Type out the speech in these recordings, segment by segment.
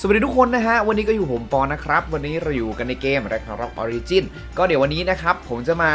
สวัสดีทุกคนนะฮะ วันนี้ก็อยู่ผมปอนะครับ วันนี้เราอยู่กันในเกม r a g n a r o k Origin ก็เดี๋ยววันนี้นะครับ ผมจะมา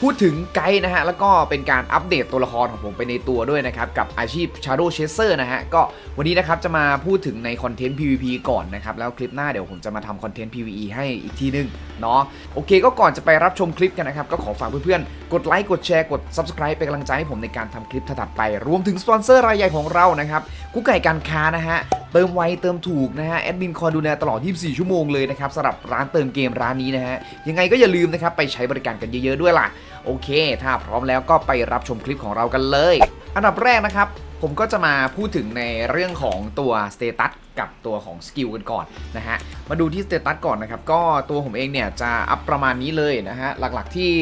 พูดถึงไกด์นะฮะ แล้วก็เป็นการอัปเดตตัวละครของผมไปในตัวด้วยนะครับ กับอาชีพ Shadow Chaser นะฮะ ก็วันนี้นะครับ จะมาพูดถึงในคอนเทนต์ PVP ก่อนนะครับ แล้วคลิปหน้าเดี๋ยวผมจะมาทำคอนเทนต์ PVE ให้อีกทีนึงเนาะโอเค ก็ก่อนจะไปรับชมคลิปกันนะครับ ก็ขอฝากเพื่อนๆ กดไลค์กดแชร์กด Subscribe เป็นกำลังใจให้ผมในการทำคลิปถัดไป รวมถึงสปอนเซอร์รายใหญ่ของเรานะครับกุ๊กไก่การค้านะฮะเติมไวเติมถูกนะฮะแอดมินคอยดูแลตลอด 24 ชั่วโมงเลยนะครับสำหรับร้านเติมเกมร้านนี้นะฮะยังไงก็อย่าลืมนะครับไปใช้บริการกันเยอะๆด้วยล่ะโอเค ถ้าพร้อมแล้วก็ไปรับชมคลิปของเรากันเลย อันดับแรกนะครับผมก็จะมาพูดถึงในเรื่องของตัวสเตตัสกับตัวของสกิลกันก่อนนะฮะ มาดูที่สเตตัสก่อนนะครับ ก็ตัวผมเองเนี่ยจะอัพประมาณนี้เลยนะฮะ หลักๆที่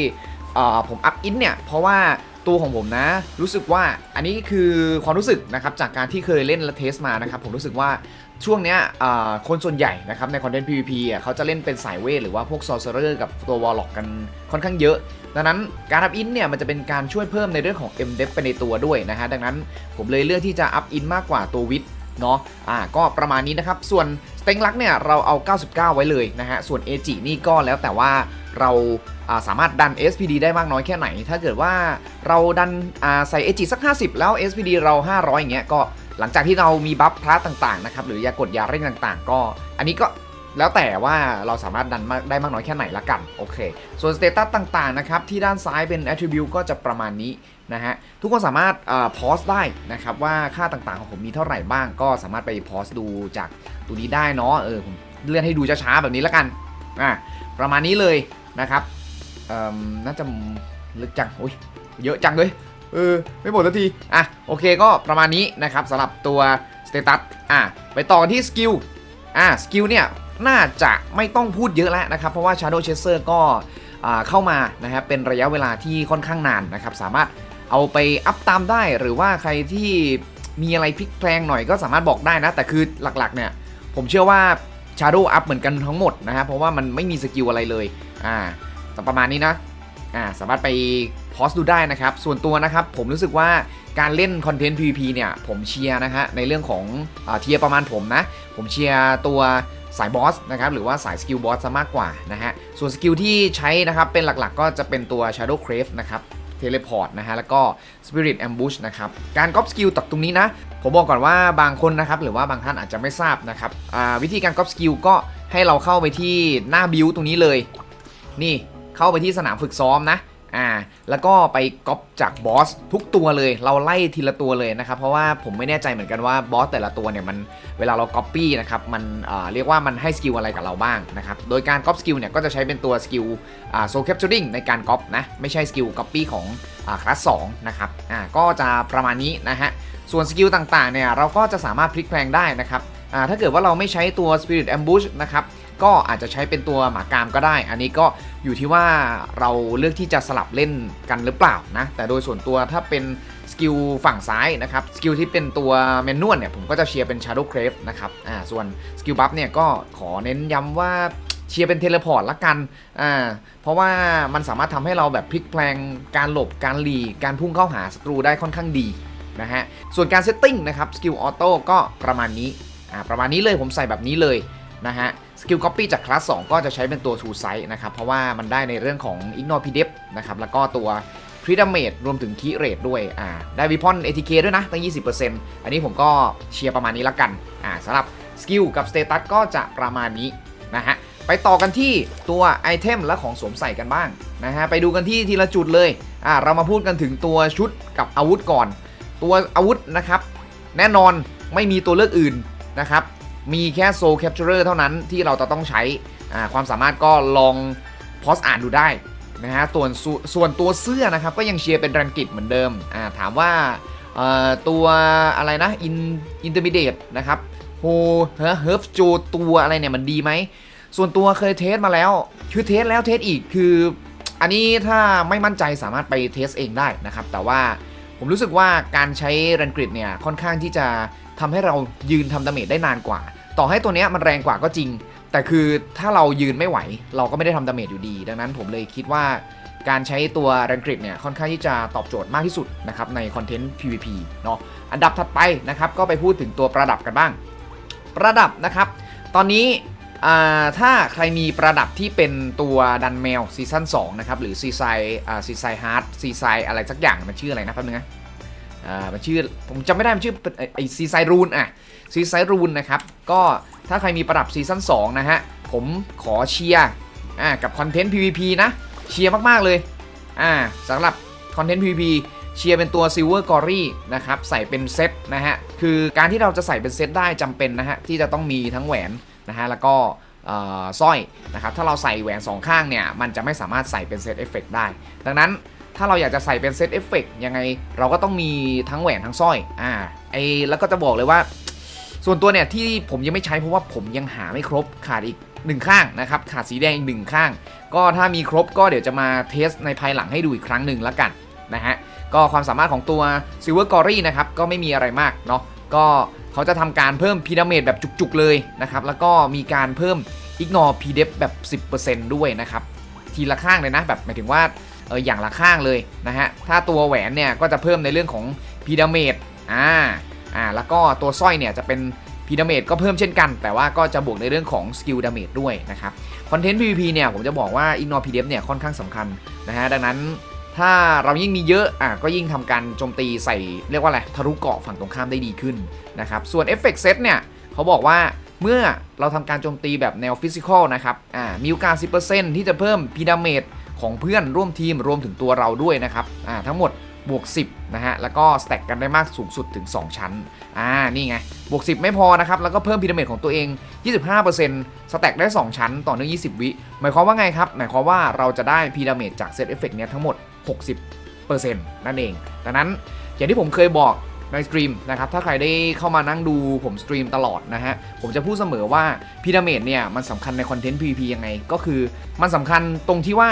ผมอัพอินเนี่ย เพราะว่า ตัวของผมนะ รู้สึกว่าอันนี้คือความรู้สึกนะครับจากการที่เคยเล่นและเทสมานะครับผมรู้สึกว่าช่วงเนี้ยคนส่วนใหญ่นะครับในคอนเทนต์ PVP อะเขาจะเล่นเป็นสายเวทหรือว่าพวก Sorcerer กับตัว Warlock กันค่อนข้างเยอะ ดังนั้นการอัพอินเนี่ยมันจะเป็นการช่วยเพิ่มในเรื่องของ M d e p ไปในตัวด้วยนะฮะดังนั้นผมเลยเลือกที่จะอัพอินมากกว่าตัววิทเนาะอ่าก็ประมาณนี้นะครับ ส่วนสเต็งลักเนี่ยเราเอา 99 ไว้เลยนะฮะ ส่วน a อจนี่ก็แล้วแต่ว่าเรา สามารถดัน SPD ได้มากน้อยแค่ไหน ถ้าเกิดว่าเราดันใส่ a อสัก 50 แล้ว SPD เรา 500 อย่างเงี้ยก็หลังจากที่เรามีบัฟพลาต่างๆนะครับหรือยากดยาเร่งต่างๆ ก็ อันนี้ก็แล้วแต่ว่าเราสามารถดันได้มากน้อยแค่ไหนละกัน โอเค ส่วนสเตตัสต่างๆนะครับที่ด้านซ้ายเป็น attribute ก็จะประมาณนี้นะฮะทุกคนสามารถพอสได้นะครับว่าค่าต่างๆของผมมีเท่าไหร่บ้างก็สามารถไปพอสดูจากตัวนี้ได้เนาะเออผมเลื่อนให้ดูช้าๆแบบนี้ละกันอะประมาณนี้เลยนะครับ เอ่อน่าจะลึกจังโอ้ยเยอะจังเลยเออไม่หมดสักทีอะโอเคก็ประมาณนี้นะครับสำหรับตัวสเตตัสอะไปต่อกันที่สกิลอะสกิลเนี่ยน่าจะไม่ต้องพูดเยอะแล้วนะครับ เพราะว่า Shadow Chaser ก็เข้ามานะครับเป็นระยะเวลาที่ค่อนข้างนานนะครับ สามารถเอาไปอัพตามได้หรือว่าใครที่มีอะไรพลิกแพลงหน่อยก็สามารถบอกได้นะ แต่คือหลักๆเนี่ย ผมเชื่อว่า Shadow Up เหมือนกันทั้งหมดนะครับเพราะว่ามันไม่มีสกิลอะไรเลยอ่า แต่ประมาณนี้นะอ่าสามารถไปพอสดูได้นะครับ ส่วนตัวนะครับ ผมรู้สึกว่าการเล่นคอนเทนต์ PVP เนี่ย ผมเชียร์นะฮะในเรื่องของอาเทียร์ประมาณผมนะ ผมเชียร์ตัวสายบอสนะครับหรือว่าสายสกิลบอสซะมากกว่านะฮะส่วนสกิลที่ใช้นะครับเป็นหลักๆก็จะเป็นตัว Shadow Crave นะครับเทเลพอร์ตนะฮะแล้วก็ Spirit Ambush นะครับการก๊อปสกิลตักตรงนี้นะ ผมบอกก่อนว่าบางคนนะครับหรือว่าบางท่านอาจจะไม่ทราบนะครับอ่าวิธีการก๊อปสกิลก็ให้เราเข้าไปที่หน้าบิวตรงนี้เลย นี่ เข้าไปที่สนามฝึกซ้อมนะอ่าแล้วก็ไปก๊อปจากบอสทุกตัวเลย เราไล่ทีละตัวเลยนะครับ เพราะว่าผมไม่แน่ใจเหมือนกันว่าบอสแต่ละตัวเนี่ยมันเวลาเราก๊อปปี้นะครับมันเรียกว่ามันให้สกิลอะไรกับเราบ้างนะครับ โดยการก๊อปสกิลเนี่ยก็จะใช้เป็นตัวสกิลโซแคปจูริงในการก๊อปนะ ไม่ใช่สกิลก๊อปปี้ของอคลาส2นะครับอ่าก็จะประมาณนี้นะฮะ ส่วนสกิลต่างๆเนี่ยเราก็จะสามารถพลิกแพลงได้นะครับอ่าถ้าเกิดว่าเราไม่ใช้ตัว Spirit Ambush นะครับ ก็อาจจะใช้เป็นตัวหมากามก็ได้ อันนี้ก็อยู่ที่ว่าเราเลือกที่จะสลับเล่นกันหรือเปล่านะ แต่โดยส่วนตัวถ้าเป็นสกิลฝั่งซ้ายนะครับ สกิลที่เป็นตัวเมนนวลเนี่ยผมก็จะเชียร์เป็น Shadow Crave นะครับ อ่า ส่วนสกิลบัฟเนี่ยก็ขอเน้นย้ำว่าเชียร์เป็นเทเลพอร์ตละกัน อ่า เพราะว่ามันสามารถทำให้เราแบบพลิกแพลงการหลบ การหลีกการพุ่งเข้าหาศัตรูได้ค่อนข้างดีนะฮะ ส่วนการเซตติ้งนะครับ สกิลออโต้ก็ประมาณนี้ อ่า ประมาณนี้เลยผมใส่แบบนี้เลยนะฮะ สกิล Copy จากคลาส2ก็จะใช้เป็นตัว True Sight นะครับ เพราะว่ามันได้ในเรื่องของ Ignore p d e p นะครับ แล้วก็ตัว c r i t Damage รวมถึง Key Rate ด้วยอ่าได้วิพอน ATK ด้วยนะตั้ง 20%อันนี้ผมก็เชียร์ประมาณนี้ละกันอ่าสำหรับสกิลกับ Status ก็จะประมาณนี้นะฮะไปต่อกันที่ตัวไอเทมและของสวมใส่กันบ้างนะฮะไปดูกันที่ทีละจุดเลยอ่าเรามาพูดกันถึงตัวชุดกับอาวุธก่อน ตัวอาวุธนะครับ แน่นอนไม่มีตัวเลือกอื่นนะครับ มีแค่ Soul Capturer เท่านั้นที่เราจะต้องใช้ความสามารถก็ลองพอสอ่านดูได้นะฮะส่วนส่วนตัวเสื้อนะครับก็ยังเชียร์เป็นรันกิตเหมือนเดิมถามว่าตัวอะไรนะอินอินเตอร์มีเดตนะครับโฮเฮิร์ฟโจตัวอะไรเนี่ยมันดีไหม ส่วนตัวเคยเทสมาแล้ว คือเทสแล้วเทสอีกคือ อันนี้ถ้าไม่มั่นใจสามารถไปเทสเองได้นะครับ แต่ว่า ผมรู้สึกว่าการใช้รันกริดเนี่ยค่อนข้างที่จะทำให้เรายืนทำดาเมจได้นานกว่า ต่อให้ตัวเนี้ยมันแรงกว่าก็จริง แต่คือถ้าเรายืนไม่ไหว เราก็ไม่ได้ทำดาเมจอยู่ดี ดังนั้นผมเลยคิดว่าการใช้ตัวรันกริดเนี่ยค่อนข้างที่จะตอบโจทย์มากที่สุดนะครับในคอนเทนต์ PVP เนาะอันดับถัดไปนะครับก็ไปพูดถึงตัวประดับกันบ้าง ประดับนะครับ ตอนนี้ ถ้าใครมีประดับที่เป็นตัวดันแมวซีซั่น2นะครับหรือซีไซซีไซฮาร์ดซีไซอะไรสักอย่างมันชื่ออะไรนะแป๊บนึงนะมันชื่อผมจำไม่ได้มันชื่อไอซีไซรูนอะซีไซรูนนะครับก็ถ้าใครมีประดับซีซั่น2นะฮะผมขอเชียร์กับคอนเทนต์ PVP นะเชียร์มาก ๆ เลยอ่าสำหรับคอนเทนต์ PVP เชียร์เป็นตัว Silver g o r y นะครับใส่เป็นเซตนะฮะคือการที่เราจะใส่เป็นเซตได้จำเป็นนะฮะที่จะต้องมีทั้งแหวน นะฮะแล้วก็สร้อยนะครับถ้าเราใส่แหวนสองข้างเนี่ยมันจะไม่สามารถใส่เป็นเซตเอฟเฟกได้ ดังนั้นถ้าเราอยากจะใส่เป็นเซตเอฟเฟกยังไงเราก็ต้องมีทั้งแหวนทั้งสร้อยอ่าไอแล้วก็จะบอกเลยว่า ส่วนตัวเนี่ยที่ผมยังไม่ใช้เพราะว่าผมยังหาไม่ครบขาดอีกหนึ่งข้างนะครับขาดสีแดงอีกหนึ่งข้าง ก็ถ้ามีครบก็เดี๋ยวจะมาเทสในภายหลังให้ดูอีกครั้งหนึ่งแล้วกันนะฮะก็ความสามารถของตัว Silver g o r y นะครับก็ไม่มีอะไรมากเนาะ ก็เขาจะทำการเพิ่มพีระเมดแบบจุกๆเลยนะครับ แล้วก็มีการเพิ่ม Ignore p d e p แบบ 10%ด้วยนะครับ ทีละข้างเลยนะ แบบหมายถึงว่าเอออย่างละข้างเลยนะฮะ ถ้าตัวแหวนเนี่ยก็จะเพิ่มในเรื่องของพีระเมดอ่าอ่าแล้วก็ตัวสร้อยเนี่ยจะเป็นพีระเมดก็เพิ่มเช่นกัน แต่ว่าก็จะบวกในเรื่องของสกิลดาเมจด้วยนะครับ คอนเทนต์ PVP เนี่ยผมจะบอกว่า Ignore p d e p เนี่ยค่อนข้างสำคัญนะฮะดังนั้น ถ้าเรายิ่งมีเยอะอะก็ยิ่งทำการโจมตีใส่เรียกว่าอะไรทะลุเกาะฝั่งตรงข้ามได้ดีขึ้นนะครับ ส่วนเอฟเฟกเซตเนี่ยเขาบอกว่าเมื่อเราทำการโจมตีแบบแนวฟิสิกอลนะครับอ่ามีโอกาส 10%ที่จะเพิ่มพีดาเมจของเพื่อนร่วมทีมรวมถึงตัวเราด้วยนะครับอ่าทั้งหมดบวก 10 นะฮะ แล้วก็สแต็กกันได้มากสูงสุดถึง 2 ชั้น อ่า นี่ไง บวก 10 ไม่พอนะครับ แล้วก็เพิ่มพีระมิดของตัวเอง 25%สแต็กได้ 2 ชั้น ต่อเนื่อง 20 วิ หมายความว่าไงครับ หมายความว่าเราจะได้พีระมิดจากเซตเอฟเฟกต์เนี้ยทั้งหมด 60%นั่นเอง ดังนั้นอย่างที่ผมเคยบอกในสตรีมนะครับ ถ้าใครได้เข้ามานั่งดูผมสตรีมตลอดนะฮะ ผมจะพูดเสมอว่าพีระมิดเนี่ย มันสำคัญในคอนเทนต์ PVP ยังไง ก็คือมันสำคัญตรงที่ว่า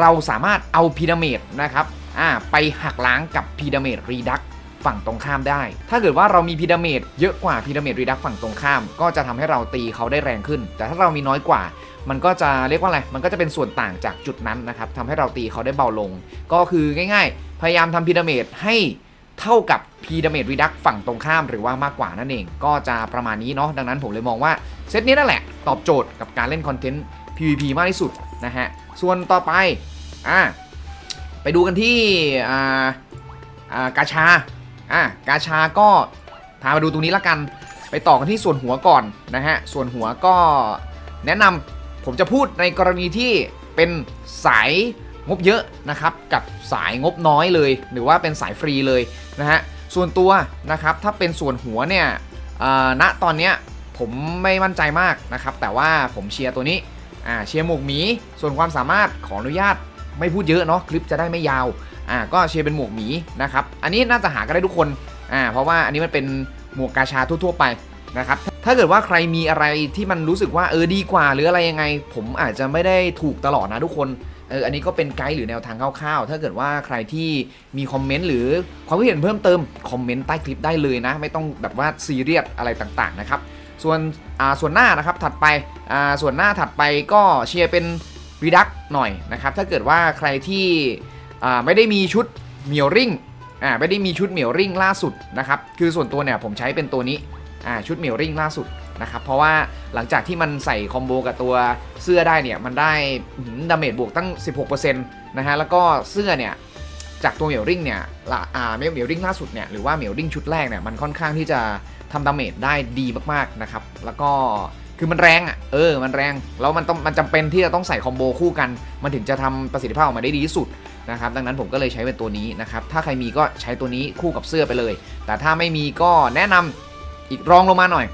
เราสามารถเอาพีระมิดนะครับอ่าไปหักล้างกับพีระมิดรีดักฝั่งตรงข้ามได้ ถ้าเกิดว่าเรามีพีระมิดเยอะกว่าพีระมิดรีดักฝั่งตรงข้าม ก็จะทำให้เราตีเขาได้แรงขึ้น แต่ถ้าเรามีน้อยกว่า มันก็จะเรียกว่าอะไร มันก็จะเป็นส่วนต่างจากจุดนั้นนะครับทำให้เราตีเขาได้เบาลง ก็คือง่าย ๆ พยายามทำพีระมิดให้เท่ากับพีระมิดรีดักฝั่งตรงข้ามหรือว่ามากกว่านั่นเอง ก็จะประมาณนี้เนาะดังนั้นผมเลยมองว่าเซตนี้นั่นแหละ ตอบโจทย์กับการเล่นคอนเทนต์ PVP มากที่สุดนะฮะ ส่วนต่อไปอ่าไปดูกันที่อ่าอ่ากาชาอะกาชาก็พามาดูตรงนี้ละกัน ไปต่อกันที่ส่วนหัวก่อนนะฮะ ส่วนหัวก็แนะนำ ผมจะพูดในกรณีที่เป็นสายงบเยอะนะครับกับสายงบน้อยเลย หรือว่าเป็นสายฟรีเลยนะฮะส่วนตัวนะครับถ้าเป็นส่วนหัวเนี่ยอ่าณตอนเนี้ยผมไม่มั่นใจมากนะครับ แต่ว่าผมเชียร์ตัวนี้อ่าเชียร์หมวกหมี ส่วนความสามารถขออนุญาตไม่พูดเยอะเนาะคลิปจะได้ไม่ยาวอ่าก็เชียร์เป็นหมวกหมีนะครับอันนี้น่าจะหากันได้ทุกคนอ่าเพราะว่าอันนี้มันเป็นหมวกกาชาทั่วๆไปนะครับ ถ้าเกิดว่าใครมีอะไรที่มันรู้สึกว่าเออดีกว่า หรืออะไรยังไง ผมอาจจะไม่ได้ถูกตลอดนะทุกคนเอออันนี้ก็เป็นไกด์หรือแนวทางคร่าวๆ ถ้าเกิดว่าใครที่มีคอมเมนต์หรือความคิดเห็นเพิ่มเติมคอมเมนต์ใต้คลิปได้เลยนะ ไม่ต้องแบบว่าซีเรียสอะไรต่างๆนะครับ ส่วนอ่าส่วนหน้านะครับถัดไปอ่าส่วนหน้าถัดไปก็เชียร์เป็นรีดักหน่อยนะครับ ถ้าเกิดว่าใครที่อ่าไม่ได้มีชุดเหมียวริ่งอ่าไม่ได้มีชุดเหมียวริ่งล่าสุดนะครับ คือส่วนตัวเนี่ยผมใช้เป็นตัวนี้ อ่าชุดเหมียวริ่งล่าสุดนะครับเพราะว่าหลังจากที่มันใส่คอมโบกับตัวเสื้อได้เนี่ยมันได้ดาเมจบวกตั้ง 16%นะฮะแล้วก็เสื้อเนี่ยจากตัวเหมียวริ่งเนี่ยละอ่าเหมียวริ่งล่าสุดเนี่ยหรือว่าเหมียวริ่งชุดแรกเนี่ยมันค่อนข้างที่จะทำดาเมจได้ดีมากๆนะครับแล้วก็คือมันแรงอะเออมันแรงแล้วมันต้องมันจำเป็นที่จะต้องใส่คอมโบคู่กัน มันถึงจะทำประสิทธิภาพออกมาได้ดีที่สุดนะครับดังนั้นผมก็เลยใช้เป็นตัวนี้นะครับถ้าใครมีก็ใช้ตัวนี้คู่กับเสื้อไปเลย แต่ถ้าไม่มีก็แนะนำ อีกรองลงมาหน่อย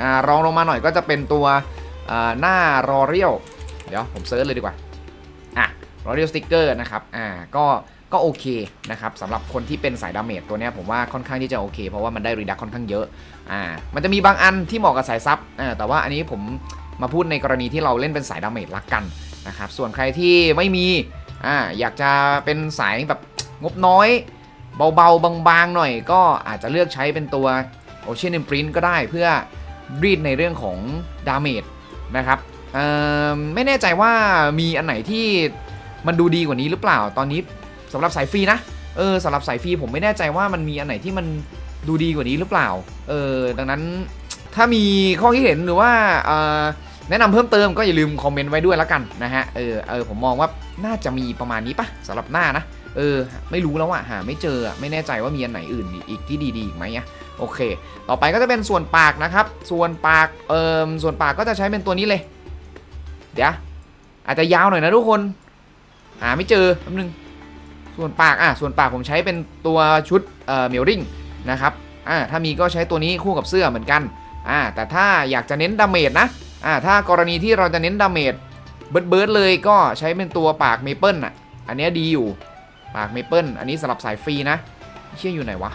อ่ารองลงมาหน่อยก็จะเป็นตัวหน้ารอเรียลเดี๋ยวผมเซิร์ชเลยดีกว่าอะรอเรียลสติ๊กเกอร์นะครับอ่าก็ก็โอเคนะครับสำหรับคนที่เป็นสายดาเมจตัวนี้ผมว่าค่อนข้างที่จะโอเค เพราะว่ามันได้รีดักค่อนข้างเยอะอ่ามันจะมีบางอันที่เหมาะกับสายซับอ่าแต่ว่าอันนี้ผมมาพูดในกรณีที่เราเล่นเป็นสายดาเมจลักกันนะครับส่วนใครที่ไม่มีอ่าอยากจะเป็นสายแบบงบน้อย เบาๆบางๆหน่อยก็อาจจะเลือกใช้เป็นตัว Ocean Imprint ก็ได้เพื่อรีดในเรื่องของดาเมจนะครับไม่แน่ใจว่ามีอันไหนที่มันดูดีกว่านี้หรือเปล่าตอนนี้สำหรับสายฟรีนะเออสำหรับสายฟรีผมไม่แน่ใจว่ามันมีอันไหนที่มันดูดีกว่านี้หรือเปล่าเออดังนั้นถ้ามีข้อคิดเห็นหรือว่าแนะนำเพิ่มเติมก็อย่าลืมคอมเมนต์ไว้ด้วยแล้วกันนะฮะเออเออผมมองว่าน่าจะมีประมาณนี้ปะสำหรับหน้านะเออไม่รู้แล้วอะหาไม่เจอไม่แน่ใจว่ามีอันไหนอื่นอีกที่ดีๆอีกไหมอะ โอเค ต่อไปก็จะเป็นส่วนปากนะครับ ส่วนปากเอ่อส่วนปากก็จะใช้เป็นตัวนี้เลย เดี๋ยวอาจจะยาวหน่อยนะทุกคน หาไม่เจอแป๊บนึง ส่วนปากอะส่วนปากผมใช้เป็นตัวชุดเอ่อเมลริงนะครับอ่าถ้ามีก็ใช้ตัวนี้คู่กับเสื้อเหมือนกันอ่าแต่ถ้าอยากจะเน้นดาเมจนะอ่าถ้ากรณีที่เราจะเน้นดาเมจเบิร์ดเบิร์ดเลยก็ใช้เป็นตัวปากเมเปิลอะอันเนี้ยดีอยู่ปากเมเปิลอันนี้สำหรับสายฟรีนะเชื่ออยู่ไหนวะ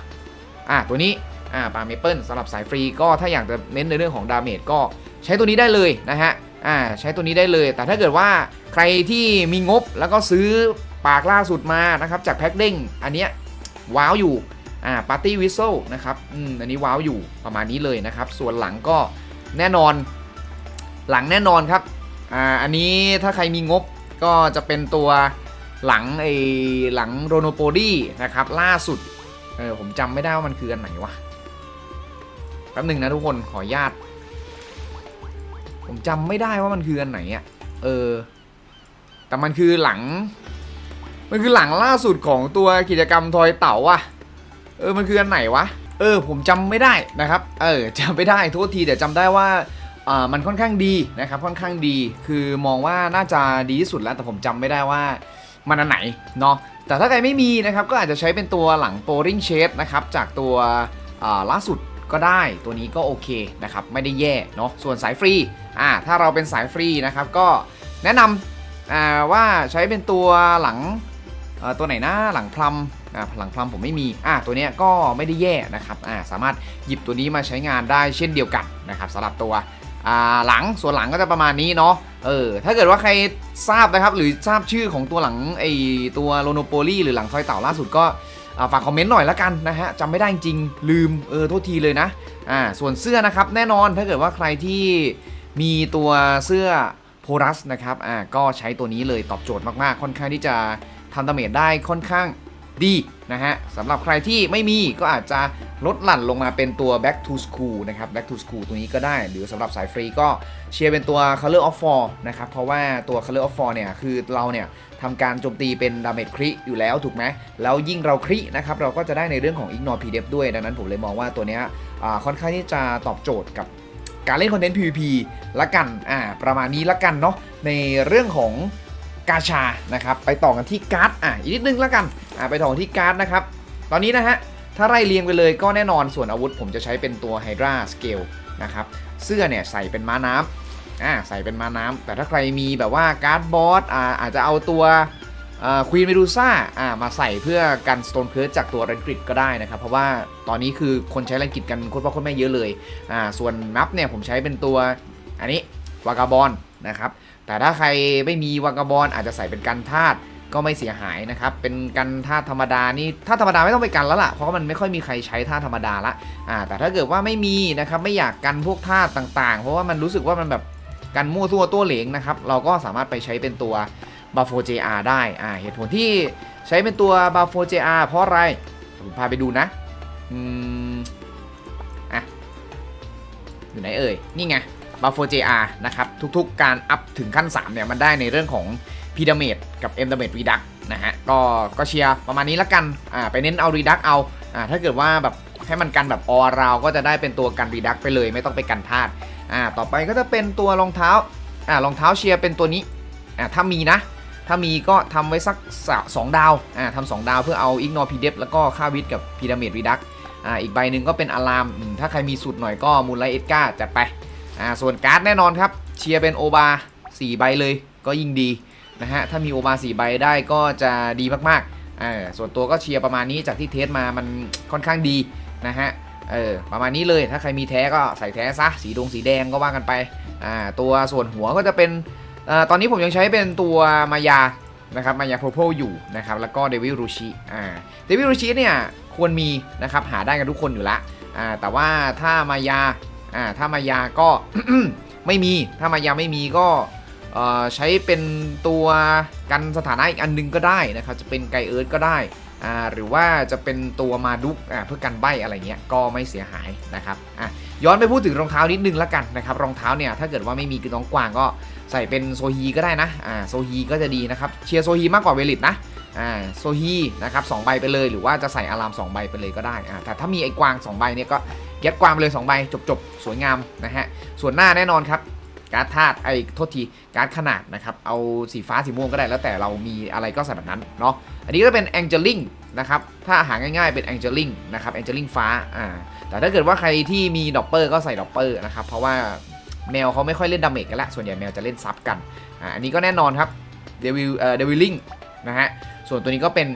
อ่าตัวนี้ อ่าปากเมเปิลสำหรับสายฟรีก็ถ้าอยากจะเน้นในเรื่องของดาเมจก็ใช้ตัวนี้ได้เลยนะฮะอ่าใช้ตัวนี้ได้เลย แต่ถ้าเกิดว่าใครที่มีงบแล้วก็ซื้อปากล่าสุดมานะครับจากแพ็คเด้งอันเนี้ยว้าวอยู่อ่าปาร์ตี้วิสโซนะครับอืมอันนี้ว้าวอยู่ประมาณนี้เลยนะครับ ส่วนหลังก็แน่นอนหลังแน่นอนครับอ่าอันนี้ถ้าใครมีงบก็จะเป็นตัวหลังไอหลังโรโนโปดีนะครับล่าสุดเออผมจำไม่ได้ว่ามันคืออันไหนวะ ป๊บหนึ่งนะทุกคนขออนุญาต ผมจำไม่ได้ว่ามันคืออันไหนอะเออ แต่มันคือหลัง มันคือหลังล่าสุดของตัวกิจกรรมทอยเต่าอะเออมันคืออันไหนวะ เออ ผมจำไม่ได้นะครับ เออจำไม่ได้โทษทีแต่จำได้ว่าอ่ามันค่อนข้างดีนะครับค่อนข้างดี คือมองว่าน่าจะดีที่สุดแล้ว แต่ผมจำไม่ได้ว่ามันอันไหนเนาะแต่ถ้าใครไม่มีนะครับก็อาจจะใช้เป็นตัวหลังโปริงเชดนะครับจากตัวอ่าล่าสุด ก็ได้ตัวนี้ก็โอเคนะครับไม่ได้แย่เนาะส่วนสายฟรีอ่าถ้าเราเป็นสายฟรีนะครับก็แนะนำอ่าว่าใช้เป็นตัวหลังตัวไหนนะหลังพลัมอ่าหลังพลัมผมไม่มีอ่าตัวนี้ก็ไม่ได้แย่นะครับอ่าสามารถหยิบตัวนี้มาใช้งานได้เช่นเดียวกันนะครับสำหรับตัวอ่าหลังส่วนหลังก็จะประมาณนี้เนาะเออถ้าเกิดว่าใครทราบนะครับหรือทราบชื่อของตัวหลังไอตัวโลโนโปลีหรือหลังซอยเต่าล่าสุดก็ ฝากคอมเมนต์หน่อยละกันนะฮะจำไม่ได้จริงลืมเออโทษทีเลยนะอ่าส่วนเสื้อนะครับแน่นอนถ้าเกิดว่าใครที่มีตัวเสื้อโพลัสนะครับอ่าก็ใช้ตัวนี้เลยตอบโจทย์มากๆ ค่อนข้างที่จะทำดาเมจได้ค่อนข้างดีนะฮะสำหรับใครที่ไม่มีก็อาจจะลดหลั่นลงมาเป็นตัว back to school นะครับ back to school ตัวนี้ก็ได้ หรือสำหรับสายฟรีก็เชียร์เป็นตัว color of fall นะครับ เพราะว่าตัว color of fall เนี่ย คือเราเนี่ย ทำการโจมตีเป็นดาเมจคริอยู่แล้วถูกไหมแล้วยิ่งเราครินะครับเราก็จะได้ในเรื่องของ ignore pdef ด้วย ดังนั้นผมเลยมองว่าตัวนี้ค่อนข้างที่จะตอบโจทย์กับการเล่นคอนเทนต์ PVP ละกันอ่าประมาณนี้ละกันเนาะในเรื่องของกาชานะครับไปต่อกันที่การ์ดอะอีกนิดนึงล้วกันอะไปต่อที่การ์ดนะครับตอนนี้นะฮะถ้าไล่เรียงไปเลยก็แน่นอนส่วนอาวุธผมจะใช้เป็นตัว Hydra Scale นะครับเสื้อเนี่ยใส่เป็นม้าน้ำ อ่าใส่เป็นมาน้ำแต่ถ้าใครมีแบบว่าการ์ดบอสอ่าอาจจะเอาตัวควีนเมดูซ่าอ่ามาใส่เพื่อกันสโตนเคิร์จากตัวแรงกริดก็ได้นะครับ เพราะว่าตอนนี้คือคนใช้แรงกริดกันโคตรพ่อโคตรแม่เยอะเลยอ่าส่วนนับเนี่ยผมใช้เป็นตัวอันนี้วากาบอลนะครับแต่ถ้าใครไม่มีวากาบอลอาจจะใส่เป็นกันธาตุก็ไม่เสียหายนะครับ เป็นกันธาตุธรรมดานี่ธาตุธรรมดาไม่ต้องไปกันแล้วล่ะ เพราะว่ามันไม่ค่อยมีใครใช้ธาตุธรรมดาละอ่าแต่ถ้าเกิดว่าไม่มีนะครับไม่อยากกันพวกธาตุต่างๆ เพราะว่ามันรู้สึกว่ามันแบบ กันมั่วตัวตัวเหลงนะครับ เราก็สามารถไปใช้เป็นตัวบาโฟ JR ได้อ่าเหตุผลที่ใช้เป็นตัวบาโฟ JR เพราะอะไรผมพาไปดูนะอืมอะอยู่ไหนเอ่ย นี่ไง b u f f e JR นะครับ ทุกๆ การอัพถึงขั้น 3 เนี่ยมันได้ในเรื่องของ p d a m a g e กับ M Damage Reduct นะฮะก็ก็เชียร์ประมาณนี้ละกันอ่าไปเน้นเอา Reduct เอาอ่าถ้าเกิดว่าแบบให้มันกันแบบ all round ก็จะได้เป็นตัวกัน Reduct ไปเลยไม่ต้องไปกันธาตุ อ่าต่อไปก็จะเป็นตัวรองเท้าอ่ารองเท้าเชียร์เป็นตัวนี้อ่าถ้ามีนะ ถ้ามีก็ทำไว้สักสองดาวอ่าทำสองดาวเพื่อเอา Ignore p d e p แล้วก็ค่าวิทกับ p d a m a g e Reduct อ่าอีกใบหนึ่งก็เป็นอารามถ้าใครมีสูตรหน่อยก็มูลไลเอ็ดก้าจัดไปอ่าส่วนการ์ดแน่นอนครับเชียร์เป็นโอบา4ใบเลยก็ยิ่งดีนะฮะถ้ามีโอบา4ใบได้ก็จะดีมากๆอ่าส่วนตัวก็เชียร์ประมาณนี้จากที่เทสมามันค่อนข้างดีนะฮะ เออประมาณนี้เลยถ้าใครมีแท้ก็ใส่แท้ซะสีดงสีแดงก็ว่ากันไปอ่าตัวส่วนหัวก็จะเป็นอตอนนี้ผมยังใช้เป็นตัวมายานะครับมายาโพโพอยู่นะครับแล้วก็เดวิลรูชิอ่าเดวิลรูชิเนี่ยควรมีนะครับหาได้กันทุกคนอยู่ละอ่าแต่ว่าถ้ามายาอ่าถ้ามายาก็ไม่มีถ้ามายาไม่มีก็ใช้เป็นตัวกันสถานะอีกอันหนึงก็ได้นะครับจะเป็นไกเอิร์ธก็ได้ อ่าหรือว่าจะเป็นตัวมาดุกอ่าเพื่อกันใบอะไรเงี้ยก็ไม่เสียหายนะครับอะย้อนไปพูดถึงรองเท้านิดนึงละกันนะครับรองเท้าเนี่ยถ้าเกิดว่าไม่มีน้องกวางก็ใส่เป็นโซฮีก็ได้นะอ่าโซฮีก็จะดีนะครับเชียร์โซฮีมากกว่าเวลิตนะอ่าโซฮีนะครับสองใบไปเลยหรือว่าจะใส่อารามสองใบไปเลยก็ได้อ่าแต่ถ้ามีไอ้กวางสองใบเนี่ยก็ยัดกวางไปเลยสองใบจบๆสวยงามนะฮะส่วนหน้าแน่นอนครับ การ์ดธาตุไอ้โทษทีการ์ดขนาดนะครับ เอาสีฟ้าสีม่วงก็ได้แล้วแต่เรามีอะไรก็ใส่แบบนั้นเนาะอันนี้ก็เป็น Angeling นะครับถ้าหาง่ายๆเป็น Angeling นะครับ Angeling ฟ้าอ่าแต่ถ้าเกิดว่าใครที่มีดอปเปอร์ก็ใส่ดอปเปอร์นะครับเพราะว่าแมวเขาไม่ค่อยเล่นดาเมจกันละส่วนใหญ่แมวจะเล่นซับกันอ่าอันนี้ก็แน่นอนครับเดวิลเอ่อเดวิลลิงนะฮะส่วนตัวนี้ก็เป็น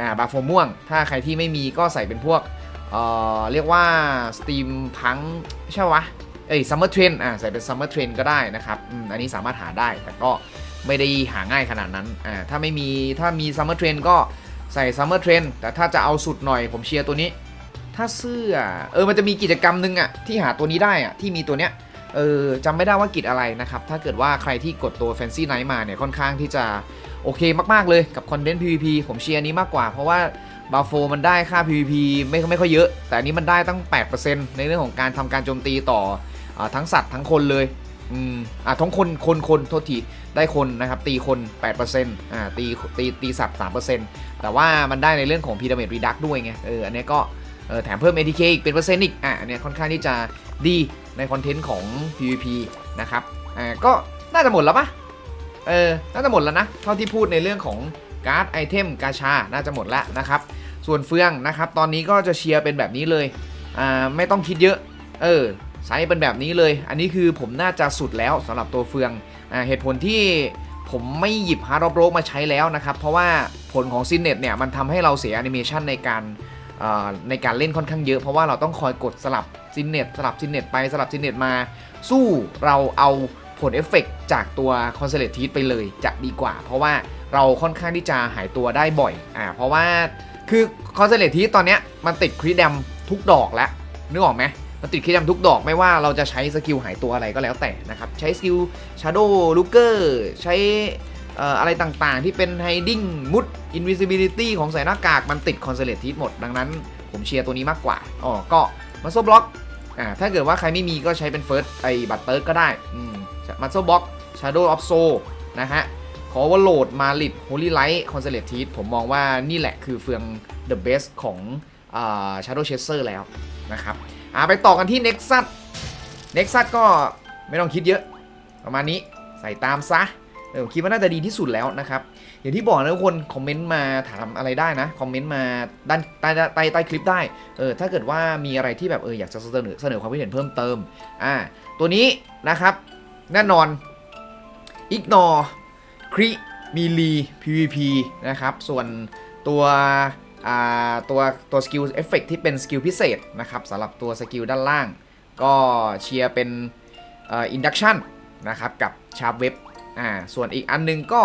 อ่าบาโฟม่วง ถ้าใครที่ไม่มีก็ใส่เป็นพวกเอ่อเรียกว่าสต e มพังใช่ปะวะ เอ้ยซัมเมอร์เทรนอ่าใส่เป็นซัมเมอร์เทรนก็ได้นะครับอืมอันนี้สามารถหาได้แต่ก็ไม่ได้หาง่ายขนาดนั้นอ่าถ้าไม่มีถ้ามีซัมเมอร์เทรนก็ใส่ซัมเมอร์เทรนแต่ถ้าจะเอาสุดหน่อยผมเชียร์ตัวนี้ ถ้าเสื้อเออมันจะมีกิจกรรมหนึงอะที่หาตัวนี้ได้อะที่มีตัวเนี้ยเออจำไม่ได้ว่ากิจอะไรนะครับ ถ้าเกิดว่าใครที่กดตัว Fancy Night มาเนี่ยค่อนข้างที่จะโอเคมาก ๆ เลยกับคอนเทนต์ PVP ผมเชียร์อันนี้มากกว่า เพราะว่าบาโฟมันได้ค่า PVP ไม่ไม่ค่อยเยอะ แต่อันนี้มันได้ตั้ง 8%ในเรื่องของการทำการโจมตีต่อ ทั้งสัตว์ทั้งคนเลยอืมอ่าทั้งคนคนคนโทษทีได้คนนะครับตีคน 8%อ่าตีตีตีสัตว์3%แต่ว่ามันได้ในเรื่องของพีระมิดรีดักด้วยไงเอออันนี้ก็เออแถมเพิ่ม ATK อีกเป็นเปอร์เซ็นต์อีกอ่าอันเนี้ยค่อนข้างที่จะดีในคอนเทนต์ของ PVP นะครับอ่าก็น่าจะหมดแล้วปะเออน่าจะหมดแล้วนะ เท่าที่พูดในเรื่องของการ์ดไอเทมกาชา น่าจะหมดแล้วนะครับ ส่วนเฟืองนะครับ ตอนนี้ก็จะเชียร์เป็นแบบนี้เลย อ่า ไม่ต้องคิดเยอะ เออ ไซส์เป็นแบบนี้เลย อันนี้คือผมน่าจะสุดแล้วสำหรับตัวเฟืองอเหตุผลที่ผมไม่หยิบฮาร์ดโรกมาใช้แล้วนะครับ เพราะว่าผลของซินเน็ตเนี่ยมันทำให้เราเสียแอนิเมชันในการในการเล่นค่อนข้างเยอะเพราะว่าเราต้องคอยกดสลับซินเน็ตสลับซินเน็ตไปสลับซินเน็ตมา สู้เราเอาผลเอฟเฟกต์จากตัวคอนเซเลตทีสไปเลยจะดีกว่า เพราะว่าเราค่อนข้างที่จะหายตัวได้บ่อยอ่าเพราะว่าคือคอนเซเลตทีสตอนเนี้ยมันติดครีดมทุกดอกแล้วนึกออกไหม มันติดคีย์ดำทุกดอกไม่ว่าเราจะใช้สกิลหายตัวอะไรก็แล้วแต่นะครับ ใช้สกิล Shadow Looker ใช้อะไรต่างๆ ที่เป็น Hiding มุด Invisibility ของใส่หน้ากากมันติด Conservative หมด ดังนั้นผมเชียร์ตัวนี้มากกว่าอ๋อก็มาโซบล็อกอ่าถ้าเกิดว่าใครไม่มีก็ใช้เป็น First ไอ้บัตเตอร์ก็ได้อืมมาโซบล็อก Shadow of Soul นะฮะขอว่าโหลดมาลิด Holy Light Conservative ผมมองว่านี่แหละคือเฟือง The Best ของอ่า Shadow Chaser แล้วนะครับ อ่าไปต่อกันที่ Nexus Nexus ก็ไม่ต้องคิดเยอะ ประมาณนี้ใส่ตามซะเออคิดว่าน่าจะดีที่สุดแล้วนะครับ อย่างที่บอกนะทุกคน คอมเมนต์มาถามอะไรได้นะ คอมเมนต์มาด้านใต้ใต้ใต้คลิปได้ เออ ถ้าเกิดว่ามีอะไรที่แบบเอออยากจะเสนอเสนอความคิดเห็นเพิ่มเติม อ่า ตัวนี้นะครับ แน่นอน ignore คริมีลี PVP นะครับ ส่วนตัว ตัวตัวสกิลเอฟเฟกที่เป็นสกิลพิเศษนะครับสำหรับตัวสกิลด้านล่าง ก็เชียร์เป็นอินดักชันนะครับกับชาร์ปเว็บอ่าส่วนอีกอันนึงก็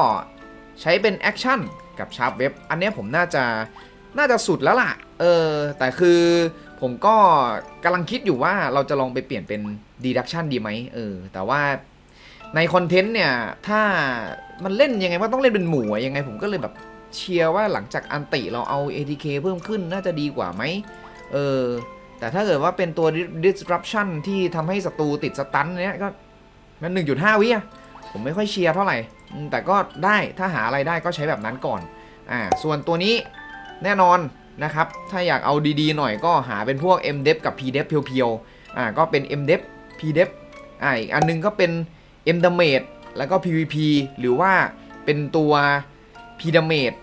ใช้เป็นแอคชั่นกับชาร์ปเว็บอันนี้ผมน่าจะน่าจะสุดแล้วล่ะ เออ แต่คือผมก็กำลังคิดอยู่ว่าเราจะลองไปเปลี่ยนเป็นดีดักชันดีไหมเออ แต่ว่าในคอนเทนต์เนี่ย ถ้ามันเล่นยังไงว่าต้องเล่นเป็นหมู่ยังไงผมก็เลยแบบ เชียร์ว่าหลังจากอันติเราเอา ATK เพิ่มขึ้นน่าจะดีกว่าไหมเออแต่ถ้าเกิดว่าเป็นตัว disruption ที่ทำให้ศัตรูติดสตันเนี้ยก็มัน 1.5 วิอะผมไม่ค่อยเชียร์เท่าไหร่ แต่ก็ได้ถ้าหาอะไรได้ก็ใช้แบบนั้นก่อนอ่าส่วนตัวนี้แน่นอนนะครับ ถ้าอยากเอาดีๆหน่อยก็หาเป็นพวก MDEP กับ PDEP เพียวๆอ่าก็เป็น MDEP PDEP อ่าอีกอันนึงก็เป็น M damage แล้วก็ PVP หรือว่าเป็นตัว P damage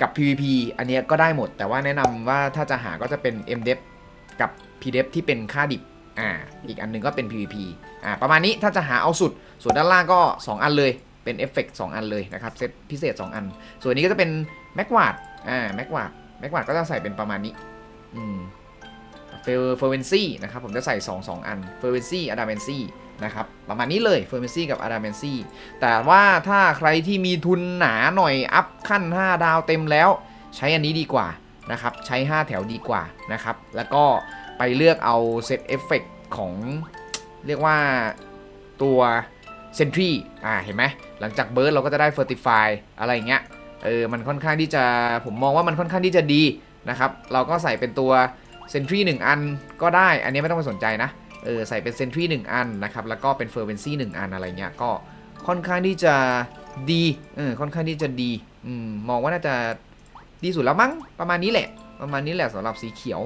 กับ PVP อันเนี้ยก็ได้หมด แต่ว่าแนะนำว่าถ้าจะหาก็จะเป็น M dep กับ P dep ที่เป็นค่าดิบอ่าอีกอันหนึงก็เป็น PVP อ่าประมาณนี้ถ้าจะหาเอาสุด ส่วนด้านล่างก็ 2 อันเลยเป็นเอฟเฟกต์2อันเลยนะครับเซตพิเศษ 2 อัน ส่วนนี้ก็จะเป็นแม็กวาดอ่าแม็กวาดแม็กวาดก็จะใส่เป็นประมาณนี้อืมเฟเฟอร์เวนซี่นะครับผมจะใส่ 2 2 อันเฟอร์เวนซี่อะดาเมนซี่ นะครับ ประมาณนี้เลยเฟอร์เวนซี่กับอะดาเมนซี่แต่ว่าถ้าใครที่มีทุนหนาหน่อยอัพขั้น 5 ดาวเต็มแล้ว ใช้อันนี้ดีกว่านะครับ ใช้ 5 แถวดีกว่านะครับ แล้วก็ไปเลือกเอาเซตเอฟเฟกของเรียกว่าตัวเซนทรีอ่า เห็นไหม หลังจากเบิร์ดเราก็จะได้เฟอร์ติฟายอะไรอย่างเงี้ย เออ มันค่อนข้างที่จะ ผมมองว่ามันค่อนข้างที่จะดีนะครับ เราก็ใส่เป็นตัวเซนทรีหนึ่งอันก็ได้ อันนี้ไม่ต้องไปสนใจนะ เออใส่เป็นเซนทรีหนึ่งอันนะครับ แล้วก็เป็นเฟอร์เวนซี่หนึ่งอันอะไรเงี้ย ก็ค่อนข้างที่จะดีเออค่อนข้างที่จะดีอืมมองว่าน่าจะดีสุดแล้วมั้งประมาณนี้แหละ ประมาณนี้แหละสำหรับสีเขียว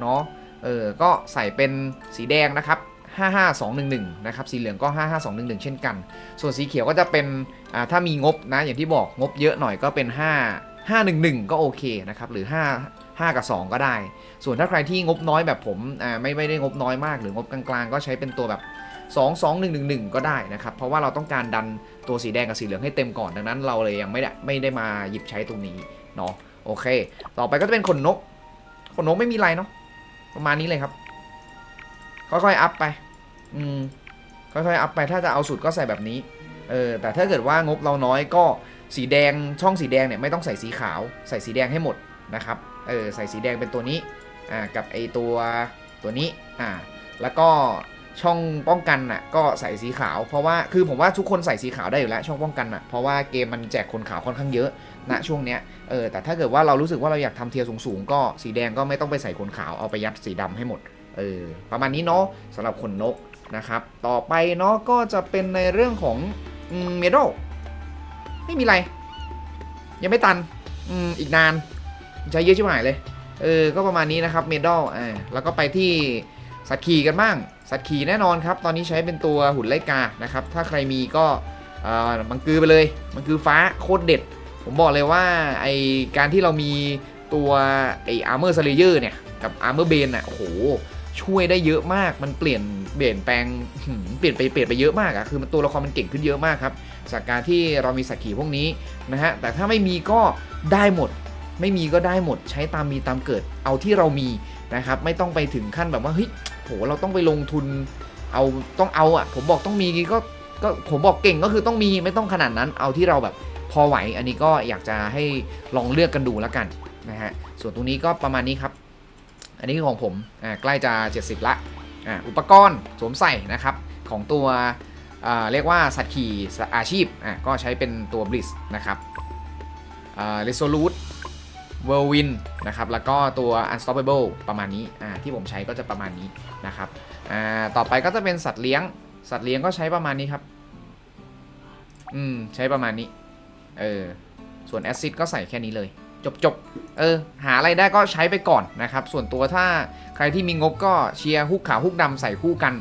เนาะเออก็ใส่เป็นสีแดงนะครับ 55211 นะครับ สีเหลืองก็ 55211 เช่นกัน ส่วนสีเขียวก็จะเป็นอ่าถ้ามีงบนะ อย่างที่บอกงบเยอะหน่อยก็เป็น 5 511 ก็โอเคนะครับ หรือ 5 5 กับ 2 ก็ได้ ส่วนถ้าใครที่งบน้อยแบบผมอ่าไม่ไม่ได้งบน้อยมากหรืองบกลางๆ ก็ใช้เป็นตัวแบบ 2 2 1 1 1 ก็ได้นะครับ เพราะว่าเราต้องการดันตัวสีแดงกับสีเหลืองให้เต็มก่อนดังนั้นเราเลยยังไม่ได้ไม่ได้มาหยิบใช้ตรงนี้เนาะโอเค ต่อไปก็จะเป็นขนนก ขนนกไม่มีไรเนาะประมาณนี้เลยครับ ค่อยๆอัพไป อืมค่อยๆอัพไปถ้าจะเอาสุดก็ใส่แบบนี้เออแต่ถ้าเกิดว่างบเราน้อยก็สีแดงช่องสีแดงเนี่ยไม่ต้องใส่สีขาว ใส่สีแดงให้หมดนะครับ เออใส่สีแดงเป็นตัวนี้อ่ากับไอตัวตัวนี้อ่าแล้วก็ช่องป้องกันน่ะก็ใส่สีขาวเพราะว่าคือผมว่าทุกคนใส่สีขาวได้อยู่แล้วช่องป้องกันน่ะเพราะว่าเกมมันแจกคนขาวค่อนข้างเยอะณช่วงเนี้ยเออแต่ถ้าเกิดว่าเรารู้สึกว่าเราอยากทำเทียร์สูงๆ ก็สีแดงก็ไม่ต้องไปใส่ขนขาวเอาไปยัดสีดำให้หมดเออประมาณนี้เนาะสำหรับขนนกนะครับต่อไปเนาะก็จะเป็นในเรื่องของเมดัลไม่มีอะไร ยังไม่ตันอืมอีกนาน ใช้เยอะชิบหายเลย เออ ก็ประมาณนี้นะครับเมดัลอ่าแล้วก็ไปที่สัตว์ขี่กันบ้าง สัตว์ขี่แน่นอนครับ ตอนนี้ใช้เป็นตัวหุ่นไลกานะครับ ถ้าใครมีก็เอ่อมังกือไปเลย มังคือฟ้าโคตรเด็ด ผมบอกเลยว่าไอการที่เรามีตัวไออาร์เมอร์สเลเยอร์เนี่ย กับอาร์เมอร์เบนอะโอ้โห ช่วยได้เยอะมาก มันเปลี่ยนเปลี่ยนแปลงเปลี่ยนไปเปลี่ยนไปเยอะมากอะคือมันตัวละครมันเก่งขึ้นเยอะมากครับ จากการที่เรามีสัตว์ขี่พวกนี้นะฮะ แต่ถ้าไม่มีก็ได้หมด ไม่มีก็ได้หมดใช้ตามมีตามเกิดเอาที่เรามีนะครับไม่ต้องไปถึงขั้นแบบว่าเฮ้ยโหเราต้องไปลงทุนเอาต้องเอาอะผมบอกต้องมีก็ก็ผมบอกเก่งก็คือต้องมีไม่ต้องขนาดนั้นเอาที่เราแบบพอไหว อันนี้ก็อยากจะให้ลองเลือกกันดูแล้วกันนะฮะส่วนตรงนี้ก็ประมาณนี้ครับ อันนี้คือของผมอ่าใกล้จะ 70 ละอ่าอุปกรณ์สวมใส่นะครับของตัวอ่าเรียกว่าสัตว์ขี่อาชีพอ่าก็ใช้เป็นตัว Bliss นะครับอ่าเรโซลูต Resolute Whirlwind นะครับแล้วก็ตัว Unstoppable ประมาณนี้อ่าที่ผมใช้ก็จะประมาณนี้นะครับอ่าต่อไปก็จะเป็นสัตว์เลี้ยง สัตว์เลี้ยงก็ใช้ประมาณนี้ครับ อืม ใช้ประมาณนี้เออส่วนแอซิดก็ใส่แค่นี้เลยจบจบเออ หาอะไรได้ก็ใช้ไปก่อนนะครับ ส่วนตัวถ้าใครที่มีงบก็เชียร์ฮุกขาวฮุกดำใส่คู่กัน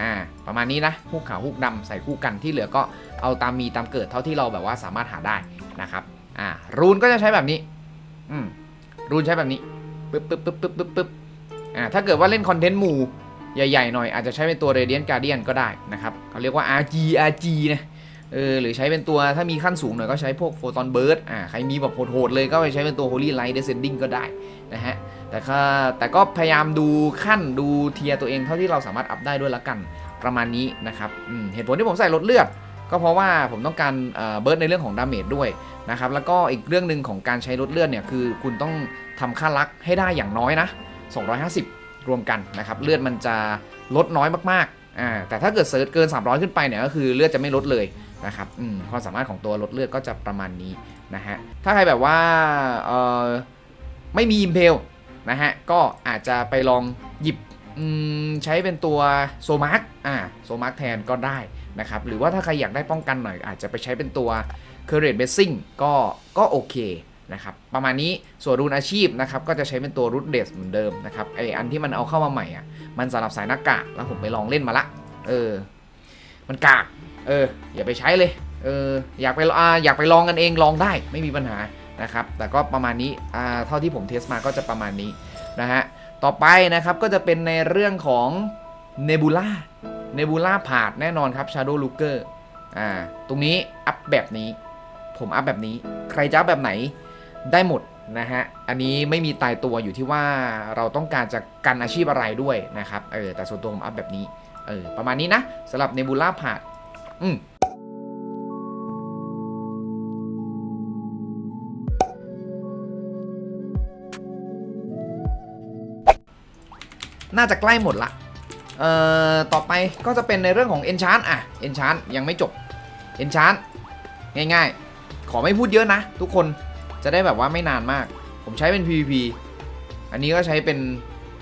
อ่า ประมาณนี้นะฮุกขาวฮุกดำใส่คู่กันที่เหลือก็เอาตามมีตามเกิดเท่าที่เราแบบว่าสามารถหาได้นะครับ อ่า รูนก็จะใช้แบบนี้ อืมรูนใช้แบบนี้ปึ๊บปึ๊บปึ๊บปึ๊บปึ๊บปึ๊บอ่าถ้าเกิดว่าเล่นคอนเทนต์หมู่ใหญ่ๆหน่อยอาจจะใช้เป็นตัว Radiant Guardian ก็ได้นะครับเขาเรียกว่า RG RG นะเออหรือใช้เป็นตัวถ้ามีขั้นสูงหน่อยก็ใช้พวก Photon Burst อ่าใครมีแบบโหดๆเลยก็ไปใช้เป็นตัว Holy Light Descending ก็ได้นะฮะแต่ก็แต่ก็พยายามดูขั้นดูเทียร์ตัวเองเท่าที่เราสามารถอัพได้ด้วยละกันประมาณนี้นะครับเหตุผลที่ผมใส่ลดเลือด ก็เพราะว่าผมต้องการเบิร์ดในเรื่องของดาเมจด้วยนะครับแล้วก็อีกเรื่องหนึ่งของการใช้ลดเลือดเนี่ยคือคุณต้องทำค่ารักให้ได้อย่างน้อยนะ 250 รวมกันนะครับเลือดมันจะลดน้อยมากๆอ่าแต่ถ้าเกิดเซิร์ชเกิน 300 ขึ้นไปเนี่ยก็คือเลือดจะไม่ลดเลยนะครับอืมความสามารถของตัวลดเลือดก็จะประมาณนี้นะฮะถ้าใครแบบว่าเอ่อไม่มีอิมเพลนะฮะก็อาจจะไปลองหยิบอืมใช้เป็นตัวโซมาร์กอ่าโซมาร์กแทนก็ได้ นะครับ หรือว่าถ้าใครอยากได้ป้องกันหน่อยอาจจะไปใช้เป็นตัว c u r r e t Basing ก็ก็โอเคนะครับประมาณนี้ส่วนรูนอาชีพนะครับก็จะใช้เป็นตัวรูทเดสเหมือนเดิมนะครับไออันที่มันเอาเข้ามาใหม่อะมันสำหรับสายหน้ากากแล้วผมไปลองเล่นมาละเออมันกากเอออย่าไปใช้เลยเอออยากไปอ่าอยากไปลองกันเองลองได้ไม่มีปัญหานะครับแต่ก็ประมาณนี้อ่าเท่าที่ผมเทสมาก็จะประมาณนี้นะฮะต่อไปนะครับก็จะเป็นในเรื่องของเนบูล่า เนบูล่าผาดแน่นอนครับ Shadow Looker อ่า ตรงนี้อัพแบบนี้ ผมอัพแบบนี้ ใครจะอัพแบบไหนได้หมดนะฮะ อันนี้ไม่มีตายตัวอยู่ที่ว่าเราต้องการจะกันอาชีพอะไรด้วยนะครับ เออ แต่ส่วนตัวผมอัพแบบนี้ เออ ประมาณนี้นะสำหรับเนบูล่าพาดอืมน่าจะใกล้หมดละ เอ่อต่อไปก็จะเป็นในเรื่องของ Enchant อะ Enchant ยังไม่จบ Enchant ง่ายๆ ขอไม่พูดเยอะนะ ทุกคนจะได้แบบว่าไม่นานมาก ผมใช้เป็น PVP อันนี้ก็ใช้เป็น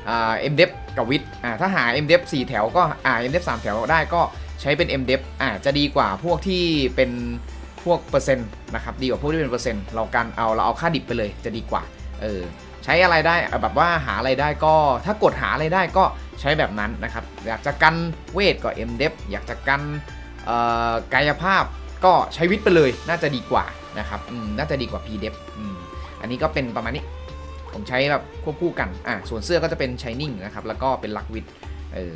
อ่า MDEP กับวิดอ่าถ้าหา MDEP 4แถวก็อ่า MDEP 3แถวได้ก็ใช้เป็น MDEP อ่าจะดีกว่าพวกที่เป็นพวกเปอร์เซ็นต์นะครับดีกว่าพวกที่เป็นเปอร์เซ็นต์เรากันเอาเราเอาค่าดิบไปเลยจะดีกว่าเออ ใช้อะไรได้อะแบบว่าหาอะไรได้ก็ ถ้ากดหาอะไรได้ก็ใช้แบบนั้นนะครับ อยากจะกันเวทก็ MDEP อยากจะกันกายภาพก็ใช้วิทย์ไปเลยน่าจะดีกว่านะครับน่าจะดีกว่า PDEP อืมอันนี้ก็เป็นประมาณนี้ ผมใช้แบบควบคู่กันอะส่วนเสื้อก็จะเป็น Shining นะครับแล้วก็เป็นลักวิดเออ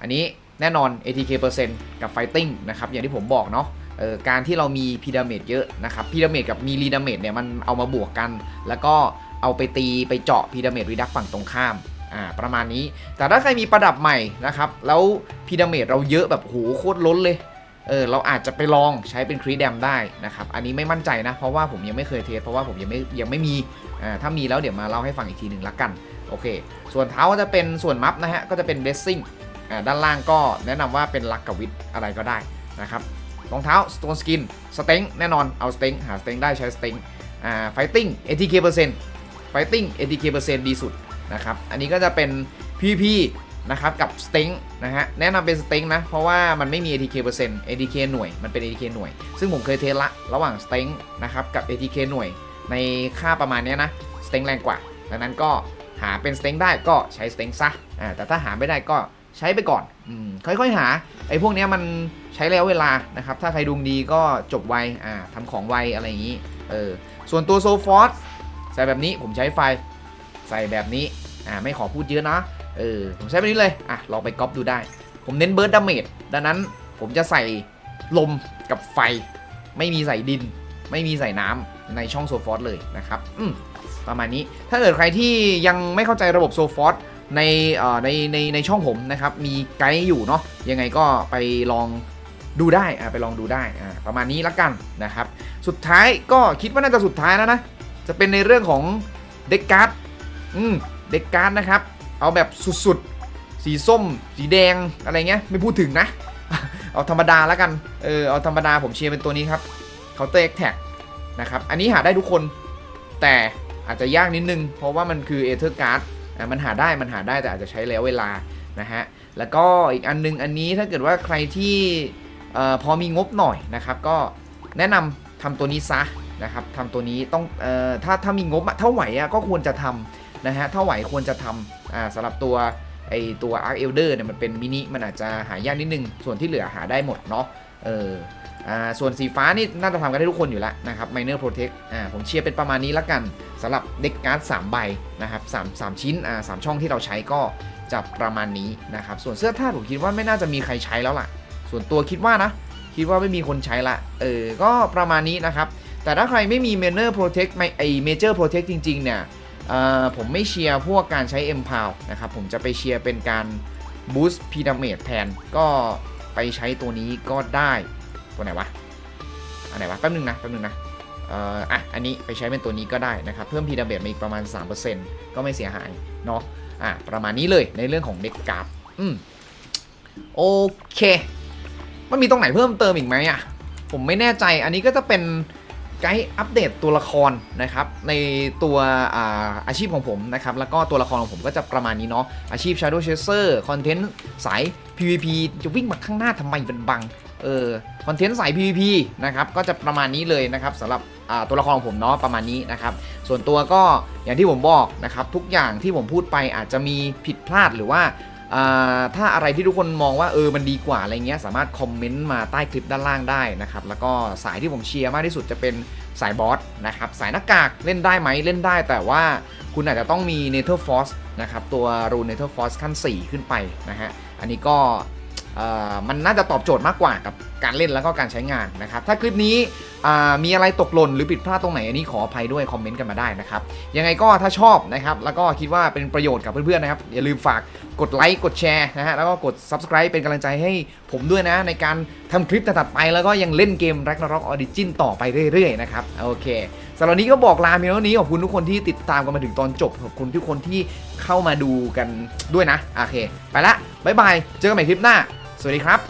อันนี้แน่นอน ATK เปอร์เซ็นต์กับ Fighting นะครับอย่างที่ผมบอกเนาะการที่เรามีพีดาเมจเยอะนะครับพีดาเมจกับมีรีดาเมจเนี่ยมันเอามาบวกกัน แล้วก็ เอาไปตีไปเจาะพีดาเมจรีดักฝั่งตรงข้ามอ่าประมาณนี้ แต่ถ้าใครมีประดับใหม่นะครับ แล้วพีดาเมจเราเยอะแบบโหโคตรล้นเลยเออเราอาจจะไปลองใช้เป็นครีดแดมได้นะครับอันนี้ไม่มั่นใจนะ เพราะว่าผมยังไม่เคยเทสเพราะว่าผมยังไม่ยังไม่มีอ่าถ้ามีแล้วเดี๋ยวมาเล่าให้ฟังอีกทีหนึ่งละกันโอเค ส่วนเท้าก็จะเป็นส่วนมัฟนะฮะก็จะเป็นเดซซิ่งอ่าด้านล่างก็แนะนำว่าเป็นลักกับวิดอะไรก็ได้นะครับรองเท้า Stone Skin สเต็งแน่นอนเอาสเต็งหาสเต็งได้ใช้สเต็งอ่า Fighting ATK เปอร์เซ็นต์ Fighting ATK เปอร์เซ็นต์ดีสุดนะครับอันนี้ก็จะเป็น PVP นะครับกับสเต็งนะฮะแนะนำเป็นสเต็งนะ เพราะว่ามันไม่มี ATK เปอร์เซ็นต์ ATK หน่วยมันเป็น ATK หน่วย ซึ่งผมเคยเทสละระหว่างสเต็งนะครับกับ ATK หน่วย ในค่าประมาณนี้นะสเต็งแรงกว่าดังนั้นก็หาเป็นสเต็งได้ก็ใช้สเต็งซะอ่าแต่ถ้าหาไม่ได้ก็ใช้ไปก่อนอืมค่อยๆหาไอ้พวกนี้มันใช้แล้วเวลานะครับถ้าใครดวงดีก็จบไวอ่าทำของไวอะไรอย่างนี้เออส่วนตัวโซฟอส ใส่แบบนี้ผมใช้ไฟใส่แบบนี้อ่าไม่ขอพูดเยอะนะเออผมใช้แบบนี้เลยอะลองไปก๊อปดูได้ ผมเน้นเบิร์ดดาเมจดังนั้นผมจะใส่ลมกับไฟ ไม่มีใส่ดิน ไม่มีใส่น้ำในช่องโซฟอสเลยนะครับอืมประมาณนี้ถ้าเกิดใครที่ยังไม่เข้าใจระบบโซฟอสในเอ่อในในในช่องผมนะครับ มีไกด์อยู่เนาะยังไงก็ไปลองดูได้อ่าไปลองดูได้อ่าประมาณนี้ละกันนะครับ สุดท้ายก็คิดว่าน่าจะสุดท้ายแล้วนะ จะเป็นในเรื่องของเด็กการ์ดอืมเด็กการ์ดนะครับ เอาแบบสุดๆ สีส้ม สีแดงอะไรเงี้ยไม่พูดถึงนะ เอาธรรมดาแล้วกัน เออเอาธรรมดาผมเชียร์เป็นตัวนี้ครับ Counter Attack นะครับ อันนี้หาได้ทุกคนแต่อาจจะยากนิดนึง เพราะว่ามันคือ Ether Card อะมันหาได้มันหาได้แต่อาจจะใช้แล้วเวลานะฮะแล้วก็อีกอันนึงอันนี้ถ้าเกิดว่าใครที่เอ่อพอมีงบหน่อยนะครับ ก็แนะนำทำตัวนี้ซะ นะครับทำตัวนี้ต้องเอ่อถ้าถ้ามีงบอะเท่าไหวอะก็ควรจะทำนะฮะถ้าไหวควรจะทำอ่าสำหรับตัวไอตัว Arc Elder เนี่ยมันเป็นมินิมันอาจจะหายากนิดนึง ส่วนที่เหลือหาได้หมดเนาะเอออ่าส่วนสีฟ้านี่น่าจะทำกันได้ทุกคนอยู่แล้วนะครับ Minor Protect อ่าผมเชียร์เป็นประมาณนี้ละกันสำหรับเด็กการ์ด3ใบนะครับ3 3ชิ้นอ่าสามช่องที่เราใช้ก็จะประมาณนี้นะครับ ส่วนเสื้อท่าผมคิดว่าไม่น่าจะมีใครใช้แล้วล่ะ ส่วนตัวคิดว่านะ คิดว่าไม่มีคนใช้ละเออก็ประมาณนี้นะครับ แต่ถ้าใครไม่มี Manor Protect ไม่ไอ Major Protect จริง ๆ เนี่ยผมไม่เชียร์พวกการใช้ e m p o w นะครับ ผมจะไปเชียร์เป็นการ Boost p y r a m i d แทน ก็ไปใช้ตัวนี้ก็ได้ตัวไหนวะ อันไหนวะ แป๊บนึงนะ แป๊บนึงนะเอ่ออะ อันนี้ไปใช้เป็นตัวนี้ก็ได้นะครับ เพิ่ม p y r a m i d มาอีกประมาณ 3%ก็ไม่เสียหาย เนาะอะ ประมาณนี้เลยในเรื่องของเด็กกร์ดอืมโอเค มันมีตรงไหนเพิ่มเติมอีกไหมอะ ผมไม่แน่ใจ อันนี้ก็จะเป็น ไกด์อัปเดตตัวละครนะครับในตัวอาอาชีพของผมนะครับแล้วก็ตัวละครของผมก็จะประมาณนี้เนาะอาชีพ Shadow Chaser คอนเทนต์สาย PVP จะวิ่งมาข้างหน้าทำไมเป็นบังเออคอนเทนต์สาย PVP นะครับก็จะประมาณนี้เลยนะครับสำหรับตัวละครของผมเนาะประมาณนี้นะครับส่วนตัวก็อย่างที่ผมบอกนะครับทุกอย่างที่ผมพูดไปอาจจะมีผิดพลาดหรือว่า ถ้าอะไรที่ทุกคนมองว่าเออมันดีกว่าอะไรเงี้ยสามารถคอมเมนต์มาใต้คลิปด้านล่างได้นะครับแล้วก็สายที่ผมเชียร์มากที่สุดจะเป็นสายบอสนะครับสายหน้ากากเล่นได้ไหมเล่นได้ แต่ว่าคุณอาจจะต้องมีเนเธอร์ฟอสนะครับตัวรูเนเธอร์ฟอสขั้น 4 ขึ้นไปนะฮะอันนี้ก็ มันน่าจะตอบโจทย์มากกว่ากับการเล่นแล้วก็การใช้งานนะครับ ถ้าคลิปนี้มีอะไรตกหล่นหรือผิดพลาดตรงไหนอันนี้ขออภัยด้วยคอมเมนต์กันมาได้นะครับ ยังไงก็ถ้าชอบนะครับแล้วก็คิดว่าเป็นประโยชน์กับเพื่อนๆนะครับ อย่าลืมฝากกดไลค์กดแชร์นะฮะแล้วก็กด subscribe เป็นกำลังใจให้ผมด้วยนะ ในการทำคลิปถัดๆไป แล้วก็ยังเล่นเกม Ragnarok Origin ต่อไปเรื่อยๆนะครับโอเคสำหรับนนี้ก็บอกลาเพียงเท่านี้ขอบคุณทุกคนที่ติดตามกันมาถึงตอนจบขอบคุณทุกคนที่เข้ามาดูกันด้วยนะโอเค ไปละบ๊ายบายเจอกันใหม่คลิปหน้า สวัสดีครับ